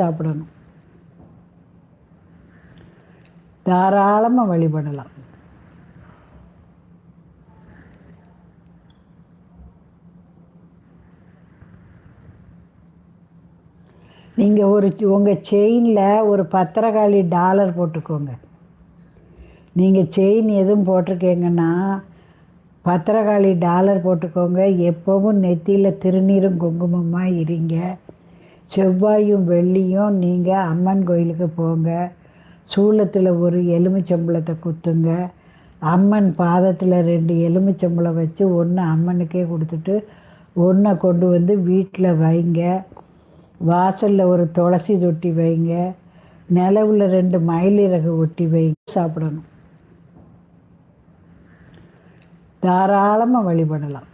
சாப்பிடணும். தாராளமாக வழிபடலாம். நீங்கள் ஒரு உங்கள் செயினில் ஒரு பத்திரகாளி டாலர் போட்டுக்கோங்க. நீங்கள் செயின் எதுவும் போட்டிருக்கீங்கன்னா பத்திரகாளி டாலர் போட்டுக்கோங்க. எப்போவும் நெத்தியில் திருநீரும் குங்குமமாக இருங்க. செவ்வாயும் வெள்ளியும் நீங்கள் அம்மன் கோயிலுக்கு போங்க. சூளத்தில் ஒரு எலுமிச்சம்பழத்தை குத்துங்க. அம்மன் பாதத்தில் ரெண்டு எலுமிச்சம்பழம் வச்சு ஒன்று அம்மனுக்கே கொடுத்துட்டு ஒன்றை கொண்டு வந்து வீட்டில் வைங்க. வாசலில் ஒரு துளசி தொட்டி வைங்க. நிலவில் ரெண்டு மயிலிறகு ஒட்டி வைங்க. சாப்பிடணும். தாராளமாக வழிபடலாம்.